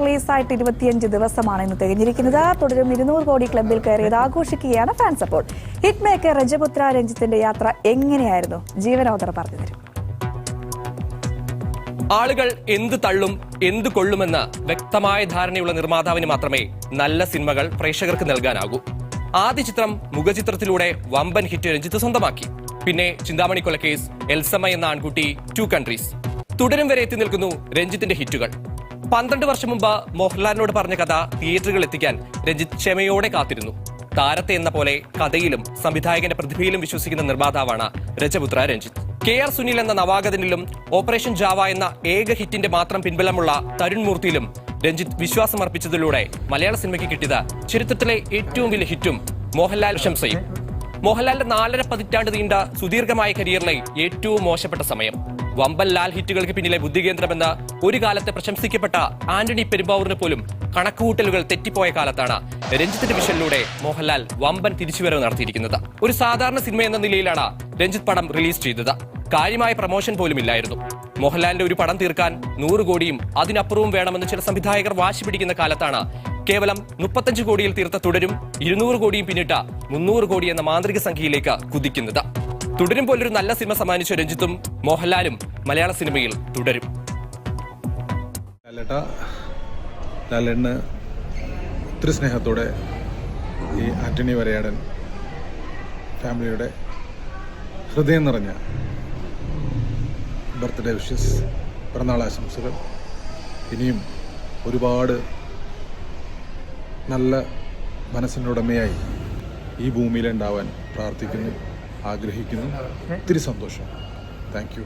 റിലീസായിട്ട് ഇരുപത്തിയഞ്ച് ദിവസമാണ് ഇന്ന് തികഞ്ഞിരിക്കുന്നത്. തുടരും ഇരുന്നൂറ് കോടി ക്ലബിൽ കയറിയത് ആഘോഷിക്കുകയാണ് ഫാൻസ് അപ്പോൾ. ഹിറ്റ് മേക്കർ രജപുത്ര രഞ്ജിത്തിന്റെ യാത്ര എങ്ങനെയായിരുന്നു? ജീവനോദർ പറഞ്ഞു തരും. ആളുകൾ എന്ത് തള്ളും എന്ത് കൊള്ളുമെന്ന് വ്യക്തമായ ധാരണയുള്ള നിർമ്മാതാവിന് മാത്രമേ നല്ല സിനിമകൾ പ്രേക്ഷകർക്ക് നൽകാനാകൂ. ആദ്യ ചിത്രം മുഖചിത്രത്തിലൂടെ വമ്പൻ ഹിറ്റ് രഞ്ജിത്ത് സ്വന്തമാക്കി. പിന്നെ ചിന്താമണി കൊലക്കേസ് എൽസമ്മ എന്ന ആൺകുട്ടി ടു കൺട്രീസ് തുടരും വരെ എത്തി നിൽക്കുന്നു രഞ്ജിത്തിന്റെ ഹിറ്റുകൾ. പന്ത്രണ്ട് വർഷം മുമ്പ് മോഹൻലാലിനോട് പറഞ്ഞ കഥ തിയേറ്ററുകൾ എത്തിക്കാൻ രഞ്ജിത്ത് ക്ഷമയോടെ കാത്തിരുന്നു. താരത്തെ എന്ന പോലെ കഥയിലും സംവിധായകന്റെ പ്രതിഭയിലും വിശ്വസിക്കുന്ന നിർമ്മാതാവാണ് രജപുത്ര രഞ്ജിത്ത്. കെ ആർ സുനിൽ എന്ന നവാഗതനിലും ഓപ്പറേഷൻ ജാവ എന്ന ഏക ഹിറ്റിന്റെ മാത്രം പിൻബലമുള്ള തരുൺ മൂർത്തിയിലും രഞ്ജിത്ത് വിശ്വാസമർപ്പിച്ചതിലൂടെ മലയാള സിനിമയ്ക്ക് കിട്ടിയത് ചരിത്രത്തിലെ ഏറ്റവും വലിയ ഹിറ്റും മോഹൻലാൽ പ്രശംസയും. മോഹൻലാലിന്റെ നാലര പതിറ്റാണ്ട് നീണ്ട സുദീർഘമായ കരിയറിലെ ഏറ്റവും മോശപ്പെട്ട സമയം. വമ്പൻ ലാൽ ഹിറ്റുകൾക്ക് പിന്നിലെ ബുദ്ധികേന്ദ്രമെന്ന് ഒരു കാലത്തെ പ്രശംസിക്കപ്പെട്ട ആന്റണി പെരുമ്പാവൂരിന് പോലും കണക്കുകൂട്ടലുകൾ തെറ്റിപ്പോയ കാലത്താണ് രഞ്ജിത്തിന്റെ വിഷനിലൂടെ മോഹൻലാൽ വമ്പൻ തിരിച്ചുവരവ് നടത്തിയിരിക്കുന്നത്. ഒരു സാധാരണ സിനിമ എന്ന നിലയിലാണ് രഞ്ജിത്ത് പടം റിലീസ് ചെയ്തത്. കാര്യമായ പ്രമോഷൻ പോലും ഇല്ലായിരുന്നു. മോഹൻലാലിന്റെ ഒരു പടം തീർക്കാൻ നൂറ് കോടിയും അതിനപ്പുറവും വേണമെന്ന് ചില സംവിധായകർ വാശി പിടിക്കുന്ന കാലത്താണ് കേവലം മുപ്പത്തഞ്ച് കോടിയിൽ തീർത്ത തുടരും ഇരുന്നൂറ് കോടിയും പിന്നിട്ട മുന്നൂറ് കോടി എന്ന മാന്ത്രിക സംഖ്യയിലേക്ക് കുതിക്കുന്നത്. തുടരും പോലൊരു നല്ല സിനിമ സമ്മാനിച്ച രഞ്ജിത്തും മോഹൻലാലും മലയാള സിനിമയിൽ തുടരും. ലാലേട്ട ഒത്തിരി സ്നേഹത്തോടെ ഈ ആന്റണി വരയാടൻ ഫാമിലിയുടെ ഹൃദയം നിറഞ്ഞ ബർത്ത്ഡേ വിഷസ് പിറന്നാൾ ആശംസകൾ ഇനിയും ഒരുപാട് നല്ല മനസ്സിന്റെ ഉടമയായി ഈ ഭൂമിയിലുണ്ടാവാൻ പ്രാർത്ഥിക്കുന്നു. ആഗ്രഹിക്കുന്നു. ഒത്തിരി സന്തോഷം. താങ്ക്